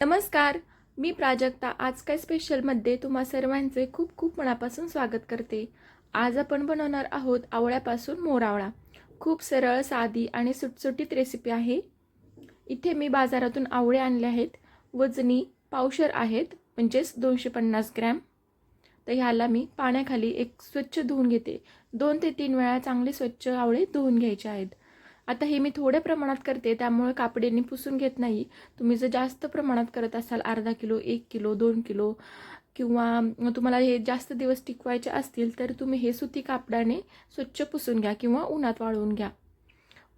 नमस्कार मी प्राजक्ता. आज काय स्पेशलमध्ये तुम्हा सर्वांचे खूप खूप मनापासून स्वागत करते. आज आपण बनवणार आहोत आवळ्यापासून मोरावळा. खूप सरळ साधी आणि सुटसुटीत रेसिपी आहे. इथे मी बाजारातून आवळे आणले आहेत. वजनी पावशर आहेत म्हणजेच दोनशे पन्नास ग्रॅम. तर ह्याला मी पाण्याखाली एक स्वच्छ धुवून घेते. दोन ते तीन वेळा चांगले स्वच्छ आवळे धुवून घ्यायचे आहेत. आता हे मी थोड्या प्रमाणात करते त्यामुळे कापडीने पुसून घेत नाही. तुम्ही जर जास्त प्रमाणात करत असाल अर्धा किलो एक किलो दोन किलो किंवा तुम्हाला हे जास्त दिवस टिकवायचे असतील तर तुम्ही हे सुती कापडाने स्वच्छ पुसून घ्या किंवा उन्हात वाळवून घ्या.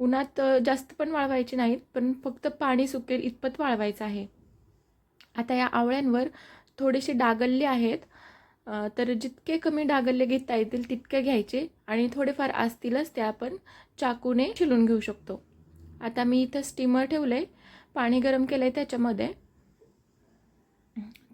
उन्हात जास्त पण वाळवायचे नाहीत पण फक्त पाणी सुकेल इतपत वाळवायचं आहे. आता या आवळ्यांवर थोडेसे डागल्ले आहेत तर जितके कमी डागल्ले घेता येतील तितके घ्यायचे आणि थोडेफार असतीलच ते आपण चाकूने शिलून घेऊ शकतो. आता मी इथं स्टीमर ठेवलं आहे पाणी गरम केलं आहे त्याच्यामध्ये.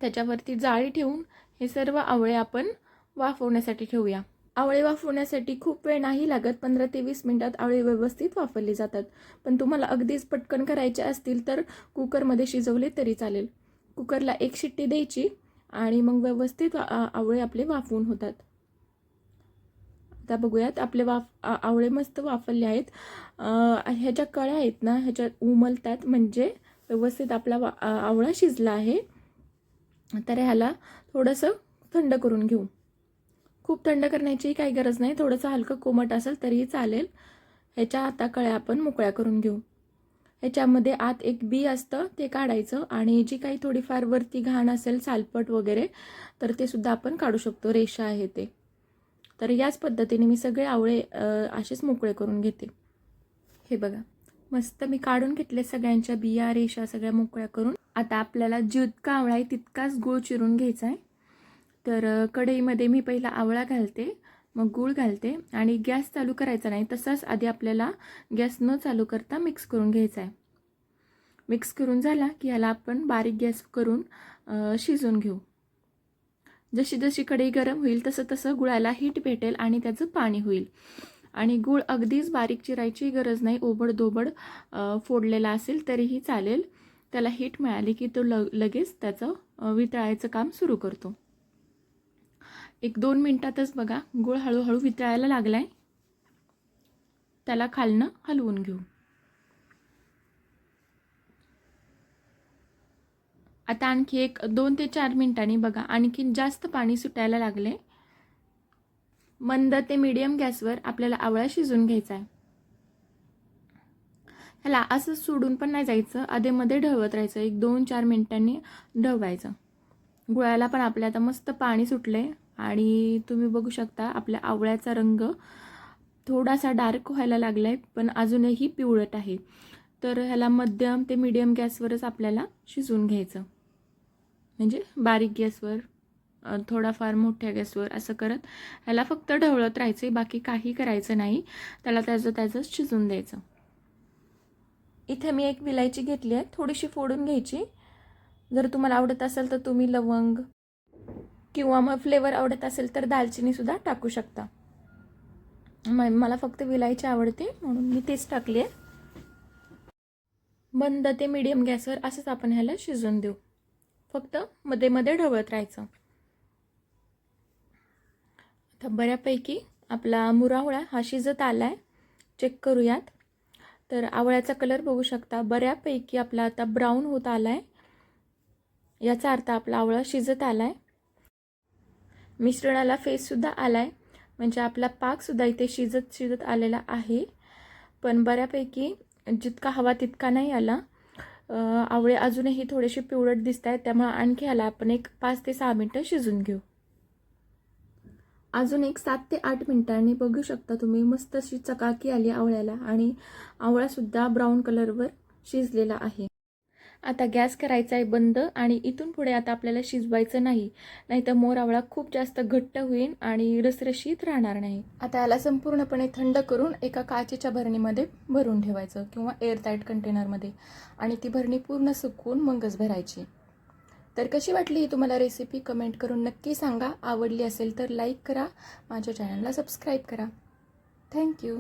त्याच्यावरती जाळी ठेवून हे सर्व आवळे आपण वाफवण्यासाठी ठेवूया. आवळे वाफवण्यासाठी खूप वेळ नाही लागत. पंधरा ते वीस मिनटात आवळे व्यवस्थित वाफरले जातात. पण तुम्हाला अगदीच पटकन करायचे असतील तर कुकरमध्ये शिजवले तरी चालेल. कुकरला एक शिट्टी द्यायची. आणि मग व्यवस्थित आवळे आपले वाफवून होतात. आता बघूयात आपले वाफ आवळे मस्त वाफरले आहेत. ह्याच्या कळ्या आहेत ना ह्याच्यात उमलतात म्हणजे व्यवस्थित आपला वा आवळा शिजला आहे तर ह्याला थोडंसं थंड करून घेऊ. खूप थंड करण्याची काही गरज नाही थोडंसं हलकं कोमट असेल तरीही चालेल. ह्याच्या आता कळ्या आपण मोकळ्या करून घेऊ. ह्याच्यामध्ये आत एक बी असतं ते काढायचं आणि जी काही थोडीफार वरती घाण असेल सालपट वगैरे तर ते सुद्धा आपण काढू शकतो. रेषा आहे ते. तर याच पद्धतीने मी सगळे आवळे असेच मोकळे करून घेते. हे बघा. मस्त मी काढून घेतले सगळ्यांच्या बिया रेषा सगळ्या मोकळ्या करून. आता आपल्याला जितका आवळा आहे तितकाच गूळ चिरून घ्यायचा आहे. तर कढईमध्ये मी पहिला आवळा घालते. मग गूळ घालते आणि गॅस चालू करायचा नाही तसाच आधी आपल्याला गॅस न चालू करता मिक्स करून घ्यायचा आहे. मिक्स करून झाला की ह्याला आपण बारीक गॅस करून शिजून शिजवून घेऊ. जशी जशी कढई गरम होईल तसं तसं गुळाला हीट भेटेल आणि त्याचं पाणी होईल. आणि गूळ अगदीच बारीक चिरायची गरज नाही ओबड दोबड फोडलेला असेल तरीही चालेल. त्याला हीट मिळाली की तो ल लगेच त्याचं वितळायचं काम सुरू करतो. एक दोन मिनटातच बघा गूळ हळूहळू वितळायला लागला आहे त्याला खालनं हलवून घेऊ. आता आणखी एक दोन ते चार मिनटांनी बघा आणखीन जास्त पाणी सुटायला लागले मंद ते मीडियम गॅसवर आपल्याला आवळा शिजून घ्यायचा आहे ह्याला असं सोडून पण नाही जायचं आधेमध्ये ढवत राहायचं एक दोन चार मिनिटांनी ढवायचं गुळाला पण आपल्या आता मस्त पाणी सुटले आणि तुम्ही बघू शकता आपल्या आवळ्याचा रंग थोडासा डार्क व्हायला लागला आहे पण अजूनही पिवळट आहे. तर ह्याला मध्यम ते मीडियम गॅसवरच आपल्याला शिजवून घ्यायचं. म्हणजे बारीक गॅसवर थोडाफार मोठ्या गॅसवर असं करत ह्याला फक्त ढवळत राहायचं बाकी काही करायचं नाही. त्याला त्याचं त्याचं शिजून द्यायचं. इथे मी एक विलायची घेतली आहे थोडीशी फोडून घ्यायची. जर तुम्हाला आवडत असेल तर तुम्ही लवंग किंवा मग फ्लेवर आवडत असेल तर दालचिनीसुद्धा टाकू शकता. म- मला फक्त विलायची आवडते म्हणून मी तेच टाकली आहे. मंद ते मिडियम गॅसवर असंच आपण ह्याला शिजवून देऊ. फक्त मध्ये मध्ये ढवळत राहायचं. आता बऱ्यापैकी आपला मुरावळा हा शिजत आला आहे चेक करूयात. तर आवळ्याचा कलर बघू शकता. बऱ्यापैकी आपला आता ब्राऊन होत आला आहे याचा अर्थ आपला आवळा शिजत आला आहे मिश्रणाला फेससुद्धा आला आहे म्हणजे आपला पाकसुद्धा इथे शिजत शिजत आलेला आहे. पण बऱ्यापैकी जितका हवा तितका नाही आला. आवळे अजूनही थोडेसे पिवळट दिसत आहेत त्यामुळे आणखी ह्याला आपण एक पाच ते सहा मिनटं शिजून घेऊ. अजून एक सात ते आठ मिनिटांनी बघू शकता तुम्ही मस्त अशी चकाकी आली आवळ्याला. आणि आवळासुद्धा ब्राऊन कलरवर शिजलेला आहे. आता गॅस करायचा आहे बंद आणि इथून पुढे आता आपल्याला शिजवायचं नाही. नाहीतर मोर आवळा खूप जास्त घट्ट होईल आणि रसरशीत राहणार नाही. आता याला संपूर्णपणे थंड करून एका काचेच्या भरणीमध्ये भरून ठेवायचं किंवा एअरटाईट कंटेनरमध्ये आणि ती भरणी पूर्ण सुकवून मगच भरायची. तर कशी वाटली ही तुम्हाला रेसिपी कमेंट करून नक्की सांगा. आवडली असेल तर लाईक करा. माझ्या चॅनलला सबस्क्राईब करा. थँक्यू